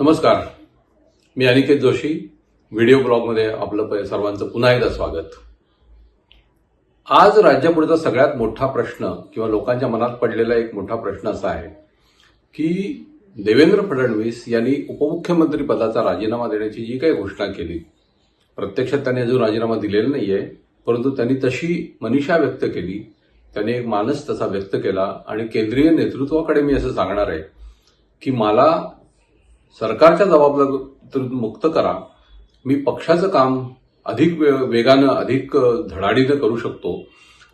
नमस्कार. मी अनिकेत जोशी. व्हिडिओ ब्लॉगमध्ये आपलं प- सर्वांचं पुन्हा एकदा स्वागत. आज राज्यापुढचा सगळ्यात मोठा प्रश्न किंवा लोकांच्या मनात पडलेला एक मोठा प्रश्न असा आहे की देवेंद्र फडणवीस यांनी उपमुख्यमंत्री पदाचा राजीनामा देण्याची जी काही घोषणा केली प्रत्यक्षात त्यांनी अजून राजीनामा दिलेला नाही आहे परंतु त्यांनी तशी मनीषा व्यक्त केली त्यांनी एक मानस तसा व्यक्त केला आणि केंद्रीय नेतृत्वाकडे मी असं सांगणार आहे की मला सरकारच्या जबाबदारीतून मुक्त करा. मी पक्षाचं काम अधिक वे- वेगानं अधिक धडाडीनं करू शकतो.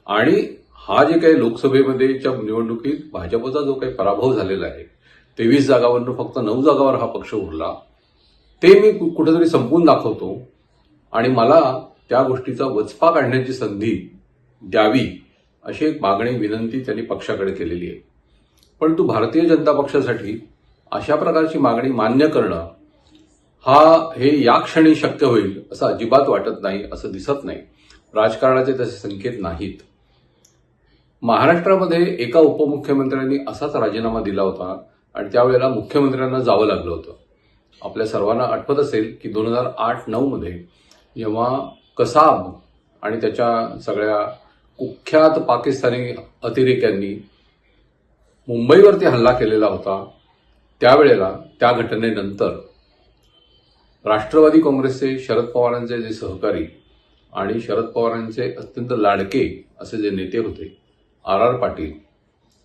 आणि हा जे काही लोकसभेमध्येच्या निवडणुकीत भाजपचा जो काही पराभव झालेला आहे तेवीस जागावरनं फक्त नऊ जागावर हा पक्ष उरला ते मी कु- कुठेतरी संपवून दाखवतो. आणि मला त्या गोष्टीचा वचपा काढण्याची संधी द्यावी अशी एक मागणी विनंती त्यांनी पक्षाकडे केलेली आहे. परंतु भारतीय जनता पक्षासाठी अशा प्रकारची मागणी मान्य करणं हा हे या क्षणी शक्य होईल असं अजिबात वाटत नाही असं दिसत नाही. राजकारणाचे तसे संकेत नाहीत. महाराष्ट्रामध्ये एका उपमुख्यमंत्र्यांनी असाच राजीनामा दिला होता आणि त्यावेळेला मुख्यमंत्र्यांना जावं लागलं होतं. आपल्या सर्वांना आठवत असेल की दोन हजार आठ नऊमध्ये जेव्हा कसाब आणि त्याच्या सगळ्या कुख्यात पाकिस्तानी अतिरेक्यांनी मुंबईवरती हल्ला केलेला होता त्यावेळेला त्या घटनेनंतर राष्ट्रवादी काँग्रेसचे शरद पवारांचे जे सहकारी आणि शरद पवारांचे अत्यंत लाडके असे जे नेते होते आर आर पाटील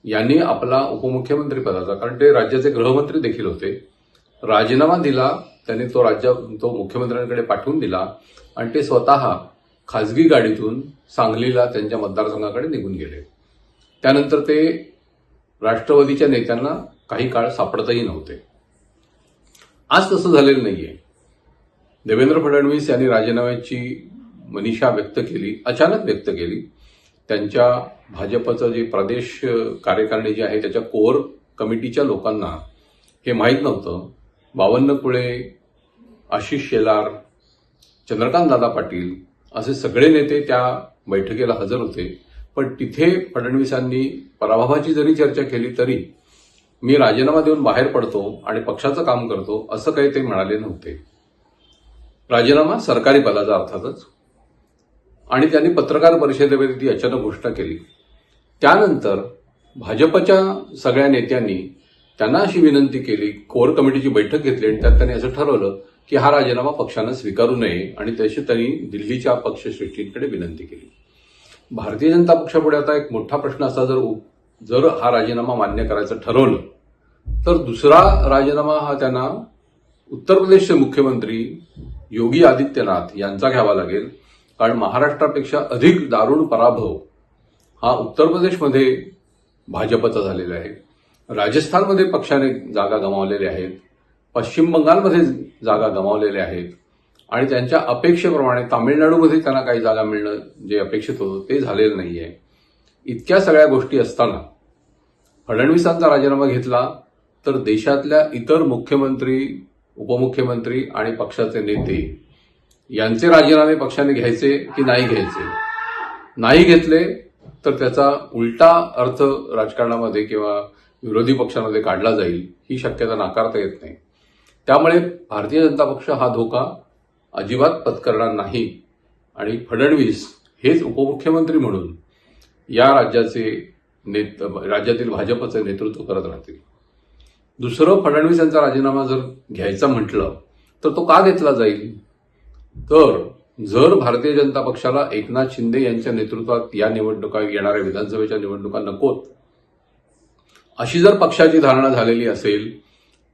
यांनी आपला उपमुख्यमंत्री पदाचा कारण ते राज्याचे गृहमंत्री देखील होते राजीनामा दिला त्यांनी तो राज्य तो मुख्यमंत्र्यांकडे पाठवून दिला आणि ते स्वतः खाजगी गाडीतून सांगलीला त्यांच्या मतदारसंघाकडे निघून गेले. त्यानंतर ते राष्ट्रवादीच्या नेत्यांना काही काळ सापडतही नव्हते. आज तसं झालेलं नाहीये. देवेंद्र फडणवीस यांनी राजीनाम्याची मनीषा व्यक्त केली अचानक व्यक्त केली. त्यांच्या भाजपचं जे प्रदेश कार्यकारिणी जी आहे त्याच्या कोर कमिटीच्या लोकांना हे माहीत नव्हतं. बावन्नकुळे आशिष शेलार चंद्रकांत दादा पाटील असे सगळे नेते त्या बैठकीला हजर होते. पण तिथे फडणवीसांनी पराभवाची जरी चर्चा केली तरी मी राजीनामा देऊन बाहेर पडतो आणि पक्षाचं काम करतो असं काही ते म्हणाले नव्हते. राजीनामा सरकारी पदाचा अर्थातच. आणि त्यांनी पत्रकार परिषदेमध्ये ती अचानक घोषणा केली. त्यानंतर भाजपच्या सगळ्या नेत्यांनी त्यांना अशी विनंती केली कोर कमिटीची बैठक घेतली आणि त्यात त्यांनी असं ठरवलं की हा राजीनामा पक्षानं स्वीकारू नये आणि तशी त्यांनी दिल्लीच्या पक्षश्रेष्ठींकडे विनंती केली. भारतीय जनता पक्षापुढे आता एक मोठा प्रश्न असा जर उ- जर हा राजीनामा मान्य करायचं ठरवलं तर दुसरा राजीनामा हा त्यांना उत्तर प्रदेशचे मुख्यमंत्री योगी आदित्यनाथ यांचा घ्यावा लागेल. कारण महाराष्ट्रापेक्षा अधिक दारुण पराभव हा उत्तर प्रदेशमध्ये भाजपचा झालेला आहे. राजस्थानमध्ये पक्षाने जागा गमावलेल्या आहेत. पश्चिम बंगालमध्ये जागा गमावलेल्या आहेत. आणि त्यांच्या अपेक्षेप्रमाणे तामिळनाडूमध्ये त्यांना काही जागा मिळणं जे अपेक्षित होतं ते झालेलं नाही आहे इतक्या सगळ्या गोष्टी असताना फडणवीसांचा राजीनामा घेतला तर देशातल्या इतर मुख्यमंत्री उपमुख्यमंत्री आणि पक्षाचे नेते यांचे राजीनामे पक्षाने घ्यायचे की नाही घ्यायचे? नाही घेतले तर त्याचा उलटा अर्थ राजकारणामध्ये किंवा विरोधी पक्षामध्ये काढला जाईल ही शक्यता नाकारता येत नाही. त्यामुळे भारतीय जनता पक्ष हा धोका अजिबात पत्करणार नाही. आणि फडणवीस हेच उपमुख्यमंत्री म्हणून या राज्याचे नेत राज्यातील भाजपचे नेतृत्व करत राहतील. दुसरं फडणवीस यांचा राजीनामा जर घ्यायचा म्हटलं तर तो का घेतला जाईल? तर जर भारतीय जनता पक्षाला एकनाथ शिंदे यांच्या नेतृत्वात या निवडणुका येणाऱ्या विधानसभेच्या निवडणुका नकोत अशी जर पक्षाची धारणा झालेली असेल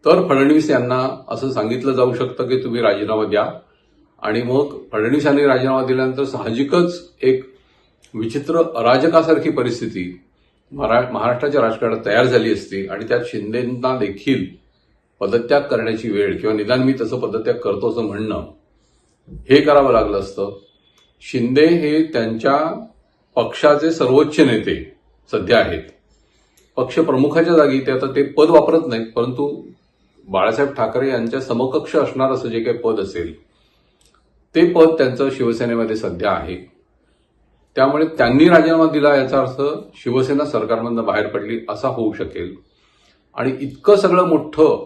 तर फडणवीस यांना असं सांगितलं जाऊ शकतं की तुम्ही राजीनामा द्या. आणि मग फडणवीस यांनी राजीनामा दिल्यानंतर साहजिकच एक विचित्र अराजकासारखी परिस्थिती मरा- महाराष्ट्राच्या राजकारणात तयार झाली असती आणि त्यात शिंदेंना देखील पदत्याग करण्याची वेळ किंवा निदान मी तसं पदत्याग करतो असं म्हणणं हे करावं लागलं असतं. शिंदे हे त्यांच्या पक्षाचे सर्वोच्च नेते सध्या आहेत. पक्षप्रमुखाच्या जागी ते आता ते पद वापरत नाहीत परंतु बाळासाहेब ठाकरे यांच्या समकक्ष असणार असं जे काही पद असेल ते पद त्यांचं शिवसेनेमध्ये सध्या आहे. त्यामुळे त्यांनी राजीनामा दिला याचा अर्थ शिवसेना सरकारमधनं बाहेर पडली असा होऊ शकेल. आणि इतकं सगळं मोठं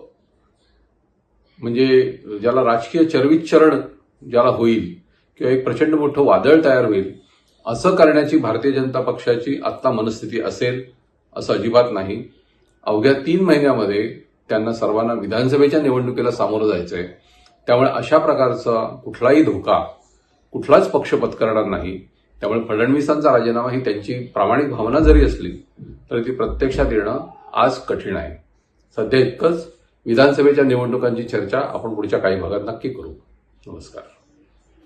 म्हणजे ज्याला राजकीय चरविचरण ज्याला होईल किंवा एक प्रचंड मोठं वादळ तयार होईल असं करण्याची भारतीय जनता पक्षाची आत्ता मनस्थिती असेल असं अजिबात नाही. अवघ्या तीन महिन्यामध्ये त्यांना सर्वांना विधानसभेच्या निवडणुकीला सामोरं जायचं आहे त्यामुळे अशा प्रकारचा कुठलाही धोका कुठलाच पक्ष पत्करणार नाही. त्यामुळे फडणवीसांचा राजीनामा ही त्यांची प्रामाणिक भावना जरी असली तरी ती प्रत्यक्षात येणं आज कठीण आहे. सध्या इतकंच. विधानसभेच्या निवडणुकांची चर्चा आपण पुढच्या काही भागात नक्की करू. नमस्कार.